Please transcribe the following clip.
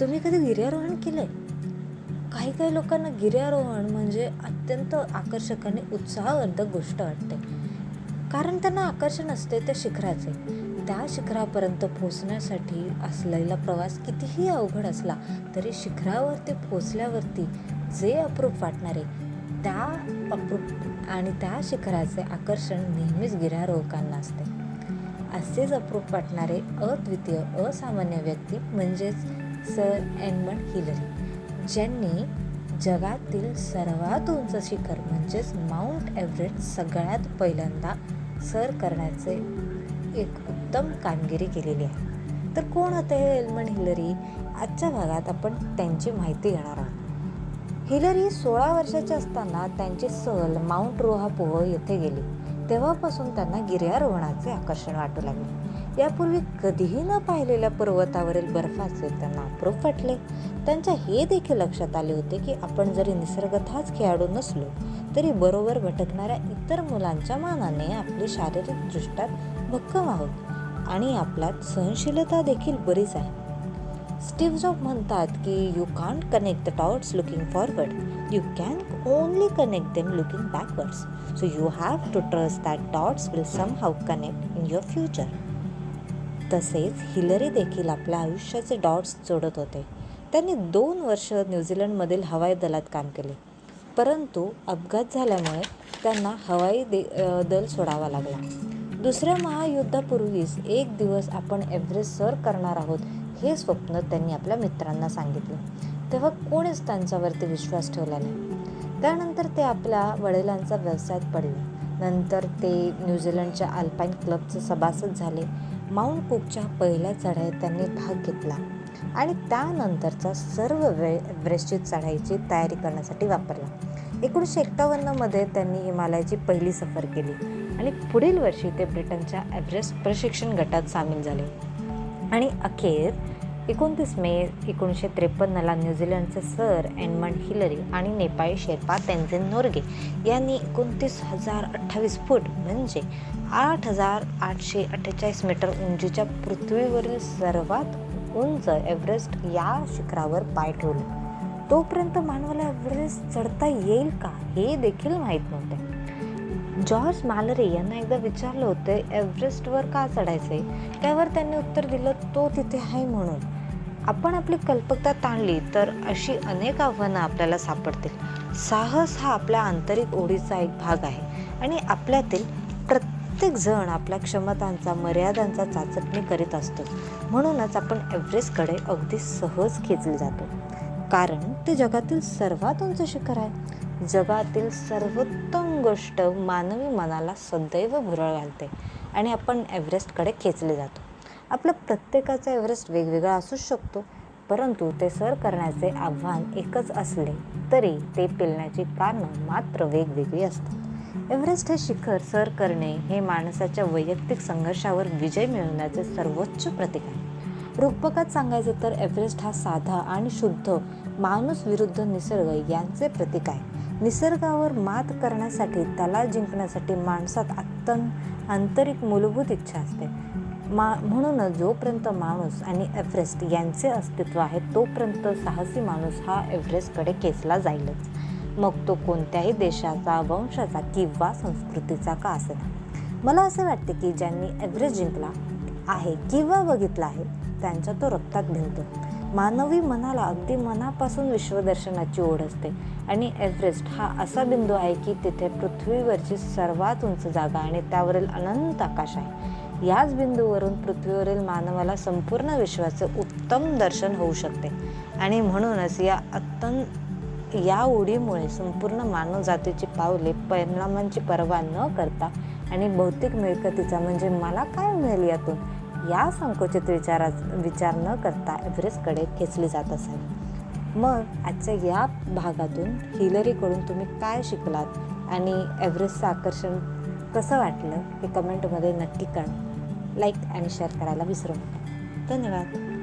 तुम्ही कधी गिर्यारोहण केलंय? काही काही लोकांना गिर्यारोहण म्हणजे अत्यंत आकर्षक आणि उत्साहवर्धक गोष्ट वाटते. कारण त्यांना आकर्षण असते त्या शिखराचे. त्या शिखरापर्यंत पोहोचण्यासाठी असलेला प्रवास कितीही अवघड असला तरी शिखरावरती पोचल्यावरती जे अप्रूप वाटणारे त्या अप्रूप आणि त्या शिखराचे आकर्षण नेहमीच गिर्यारोहकांना असते. असेच अप्रूप वाटणारे अद्वितीय असामान्य व्यक्ती म्हणजेच सर एडमंड हिलरी ज्यांनी जगातील सर्वात उंच शिखर म्हणजेच माउंट एव्हरेस्ट सगळ्यात पहिल्यांदा सर करण्याचे एक उत्तम कामगिरी केलेली आहे. तर कोण होते हे एल्मंड हिलरी? आजच्या भागात आपण त्यांची माहिती घेणार आहोत. हिलरी सोळा वर्षाचे असताना त्यांची सहल माउंट रोहापोह येथे गेली. तेव्हापासून त्यांना गिर्यारोहणाचे आकर्षण वाटू लागले. यापूर्वी कधीही न पाहिलेल्या पर्वतावरील बर्फाचे त्यांना अप्रूप वाटले. त्यांच्या हे देखील लक्षात आले होते की आपण जरी निसर्गतःच खेळाडू नसलो तरी बरोबर भटकणाऱ्या इतर मुलांच्या मानाने आपली शारीरिक दृष्ट्यात भक्कम आहोत आणि आपल्यात सहनशीलता देखील बरीच आहे. स्टीव्ह जॉब म्हणतात की you can't connect the dots looking forward you can only connect them looking backwards so you have to trust that dots will somehow connect in your future तसेच हिलरी देखील आपल्या आयुष्याचे डॉट्स जोडत होते. त्यांनी दोन वर्ष न्यूझीलंडमधील हवाई दलात काम केले. परंतु अपघात झाल्यामुळे त्यांना हवाई दे दल सोडावा लागला. दुसऱ्या महायुद्धापूर्वीच एक दिवस आपण एव्हरेस्ट सर करणार आहोत हे स्वप्न त्यांनी आपल्या मित्रांना सांगितले. तेव्हा कोणीच त्यांच्यावरती विश्वास ठेवला नाही. त्यानंतर ते आपल्या वडिलांचा व्यवसायात पडले. नंतर ते न्यूझीलंडच्या अल्पाईन क्लबचे सभासद झाले. माउंट कुकच्या पहिल्या चढाईत त्यांनी भाग घेतला आणि त्यानंतरचा सर्व वेळ एव्हरेस्टची चढाईची तयारी करण्यासाठी वापरला. एकोणीसशे एक्कावन्नमध्ये त्यांनी हिमालयाची पहिली सफर केली आणि पुढील वर्षी ते ब्रिटनच्या एव्हरेस्ट प्रशिक्षण गटात सामील झाले. आणि अखेर एकोणतीस मे एकोणीसशे त्रेपन्नला न्यूझीलंडचे सर एडमंड हिलरी आणि नेपाळी शेर्पा तेन्झिन नोर्गे यांनी एकोणतीस हजार अठ्ठावीस फूट म्हणजे आठ हजार आठशे अठ्ठेचाळीस मीटर उंचीच्या पृथ्वीवरील सर्वात उंच एव्हरेस्ट या शिखरावर पाय ठेवले. तोपर्यंत मानवाला एव्हरेस्ट चढता येईल का हे देखील माहीत नव्हते. जॉर्ज मालरे यांना एकदा विचारलं होतं एव्हरेस्टवर का चढायचं आहे त्यावर त्यांनी उत्तर दिलं तो तिथे आहे म्हणून. आपण आपली कल्पकता ताणली तर अशी अनेक आव्हानं आपल्याला सापडतील. साहस हा आपल्या आंतरिक ओढीचा एक भाग आहे आणि आपल्यातील प्रत्येक जण आपल्या क्षमतांचा मर्यादांचा चाचपणी करीत असतो. म्हणूनच आपण एव्हरेस्टकडे अगदी सहज खेचले जातो. कारण ते जगातील सर्वात उंच शिखर आहे. जगातील सर्वोत्तम गोष्ट मानवी मनाला सदैव भुरळ घालते आणि आपण एव्हरेस्टकडे खेचले जातो. आपलं प्रत्येकाचा एव्हरेस्ट वेगवेगळा असूच शकतो परंतु ते सर करण्याचे आव्हान एकच असले तरी ते पेलण्याची कारणं मात्र वेगवेगळी असतात. एव्हरेस्ट हे शिखर सर करणे हे माणसाच्या वैयक्तिक संघर्षावर विजय मिळवण्याचे सर्वोच्च प्रतीक आहे. रूपकात सांगायचं तर एव्हरेस्ट हा साधा आणि शुद्ध माणूस विरुद्ध निसर्ग यांचे प्रतीक आहे. निसर्गावर मात करण्यासाठी त्याला जिंकण्यासाठी माणसात अत्यंत आंतरिक मूलभूत इच्छा असते. मा म्हणूनच जोपर्यंत माणूस आणि एव्हरेस्ट यांचे अस्तित्व आहे तोपर्यंत साहसी माणूस हा एव्हरेस्टकडे खेचला जाईलच. मग तो कोणत्याही देशाचा वंशाचा किंवा संस्कृतीचा का असेल मला असे वाटते की ज्यांनी एव्हरेस्ट जिंकला आहे किंवा बघितला आहे त्यांच्या तो रक्तात भिनतो मानवी मनाला अगदी मनापासून विश्वदर्शनाची ओढ असते आणि एव्हरेस्ट हा असा बिंदू आहे की तिथे पृथ्वीवरची सर्वात उंच जागा आणि त्यावरील अनंत आकाश आहे. याच बिंदूवरून पृथ्वीवरील मानवाला संपूर्ण विश्वाचे उत्तम दर्शन होऊ शकते. आणि म्हणूनच या अत्यंत या उडीमुळे संपूर्ण मानव जातीची पावले परिणामांची पर्वा न करता आणि भौतिक मिळकतीचा म्हणजे मला काय मिळेल यातून या संकुचित विचारा विचार न करता एव्हरेस्टकडे खेचली जात असावी. मग आजच्या या भागातून हिलरीकडून तुम्ही काय शिकलात? आणि एव्हरेस्टचं आकर्षण कसं वाटलं हे कमेंटमध्ये नक्की कळा लाईक आणि शेअर करायला विसरू नका. धन्यवाद.